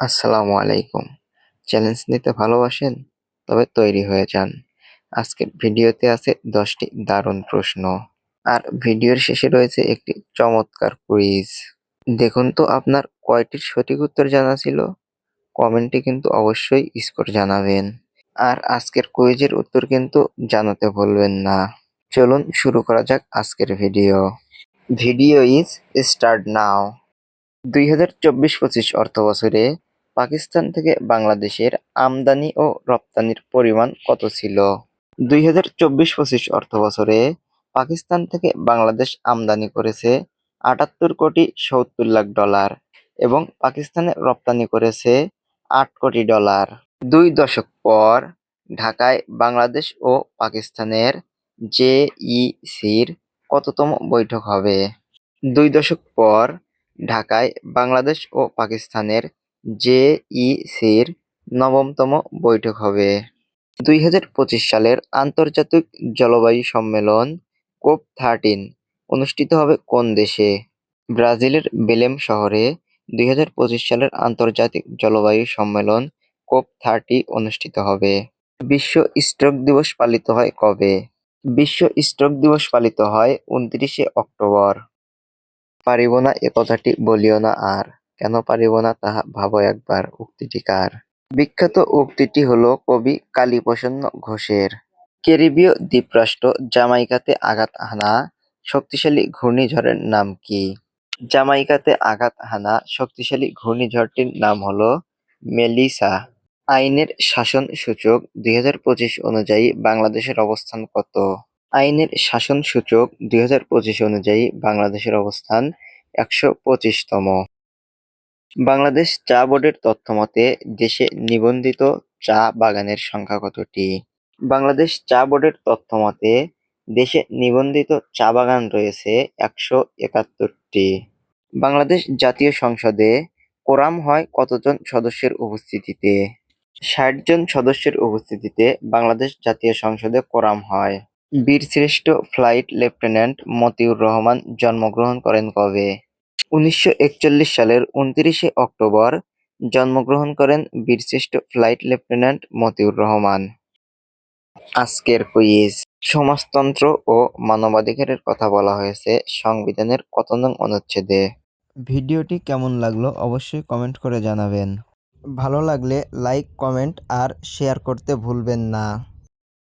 আসসালামু আলাইকুম। চ্যালেঞ্জ নিতে ভালোবাসেন, তবে তৈরি হয়ে যান। আজকের ভিডিওতে আছে দশটি দারুণ প্রশ্ন। আর ভিডিওর শেষে রয়েছে একটি চমৎকার কুইজ দেখুন তো আপনার কয়টির সঠিক উত্তর জানা ছিল? কমেন্টে কিন্তু অবশ্যই স্কোর জানাবেন। আর আজকের কুইজের উত্তর কিন্তু জানাতে ভুলবেন না। চলুন শুরু করা যাক আজকের video. Video is start now দুই হাজার চব্বিশ পঁচিশ অর্থ বছরে পাকিস্তান থেকে বাংলাদেশের আমদানি ও রপ্তানির পরিমাণ কত ছিল? দুই হাজার চব্বিশ পঁচিশ অর্থ বছরে পাকিস্তান থেকে বাংলাদেশ আমদানি করেছে আটাত্তর কোটি সত্তর লাখ ডলার এবং পাকিস্তানে রপ্তানি করেছে আট কোটি ডলার। দুই দশক পর ঢাকায় বাংলাদেশ ও পাকিস্তানের জেইসির কততম বৈঠক হবে? দুই দশক পর ঢাকায় বাংলাদেশ ও পাকিস্তানের জেইসির নবমতম বৈঠক হবে। দুই হাজার পঁচিশ সালের আন্তর্জাতিক জলবায়ু সম্মেলন কোপ থার্টিন অনুষ্ঠিত হবে কোন দেশে? ব্রাজিলের বেলেম শহরে দুই হাজার পঁচিশ সালের আন্তর্জাতিক জলবায়ু সম্মেলন কোপ থার্টি অনুষ্ঠিত হবে। বিশ্ব স্ট্রোক দিবস পালিত হয় কবে? বিশ্ব স্ট্রোক দিবস পালিত হয় উনত্রিশে অক্টোবর। পারিব না এ কথাটি বলিও না আর। কেন পারিব না তাহা ভাবো একবার উক্তিটি কার? বিখ্যাত উক্তিটি হলো কবি কালীপ্রসন্ন ঘোষের। ক্যারিবীয় দ্বীপরাষ্ট্র জামাইকাতে আঘাত হানা, শক্তিশালী ঘূর্ণিঝড়ের নাম কি? জামাইকাতে আঘাত হানা, শক্তিশালী ঘূর্ণিঝড়টির নাম হলো মেলিসা। আইনের শাসন সূচক দুই হাজার পঁচিশ অনুযায়ী বাংলাদেশের অবস্থান কত? আইনের শাসন সূচক দুই হাজার পঁচিশ অনুযায়ী বাংলাদেশের অবস্থান একশো পঁচিশতম। বাংলাদেশ চা বোর্ডের তথ্যমতে, দেশে নিবন্ধিত চা বাগানের সংখ্যা কতটি? বাংলাদেশ চা বোর্ডের তথ্যমতে, দেশে নিবন্ধিত চা বাগান রয়েছে একশো একাত্তরটি। বাংলাদেশ জাতীয় সংসদে কোরাম হয় কতজন সদস্যের উপস্থিতিতে? ষাট জন সদস্যের উপস্থিতিতে বাংলাদেশ জাতীয় সংসদে কোরাম হয়। বীরশ্রেষ্ঠ ফ্লাইট লেফটেন্যান্ট মতিউর রহমান জন্মগ্রহণ করেন কবে? উনিশশো একচল্লিশ সালের উনত্রিশে অক্টোবর জন্মগ্রহণ করেন বীরশ্রেষ্ঠ ফ্লাইট লেফটেন্যান্ট মতিউর রহমান। আজকের কুইজ। সমাজতন্ত্র ও মানবাধিকারের কথা বলা হয়েছে। সংবিধানের কত নং অনুচ্ছেদে। ভিডিওটি কেমন লাগল অবশ্যই কমেন্ট করে জানাবেন। ভালো লাগলে লাইক, কমেন্ট আর শেয়ার করতে ভুলবেন না।